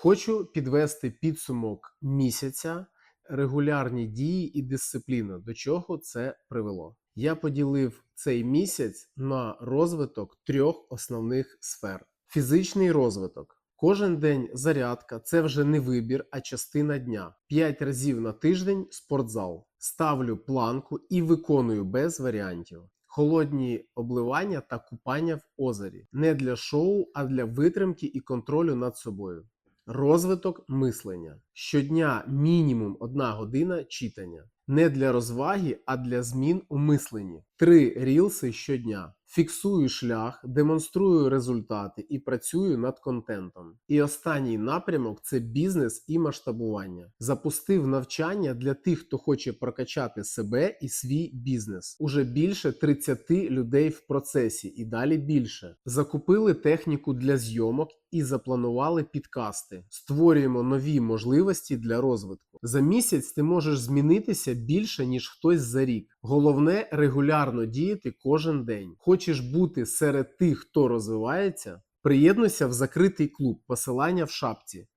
Хочу підвести підсумок місяця, регулярні дії і дисципліна. До чого це привело? Я поділив цей місяць на розвиток трьох основних сфер: фізичний розвиток. Кожен день зарядка це вже не вибір, а частина дня. П'ять разів на тиждень спортзал. Ставлю планку і виконую без варіантів. Холодні обливання та купання в озері не для шоу, а для витримки і контролю над собою. Розвиток мислення. Щодня мінімум одна година читання. Не для розваги, а для змін у мисленні. Три рілси щодня. Фіксую шлях, демонструю результати і працюю над контентом. І останній напрямок це бізнес і масштабування. Запустив навчання для тих, хто хоче прокачати себе і свій бізнес. Уже більше 30 людей в процесі і далі більше. Закупили техніку для зйомок і запланували підкасти. Створюємо нові можливості для розвитку. За місяць ти можеш змінитися більше ніж хтось за рік. Головне регулярно діяти кожен день. Хочеш бути серед тих, хто розвивається? Приєднуйся в закритий клуб, посилання в шапці.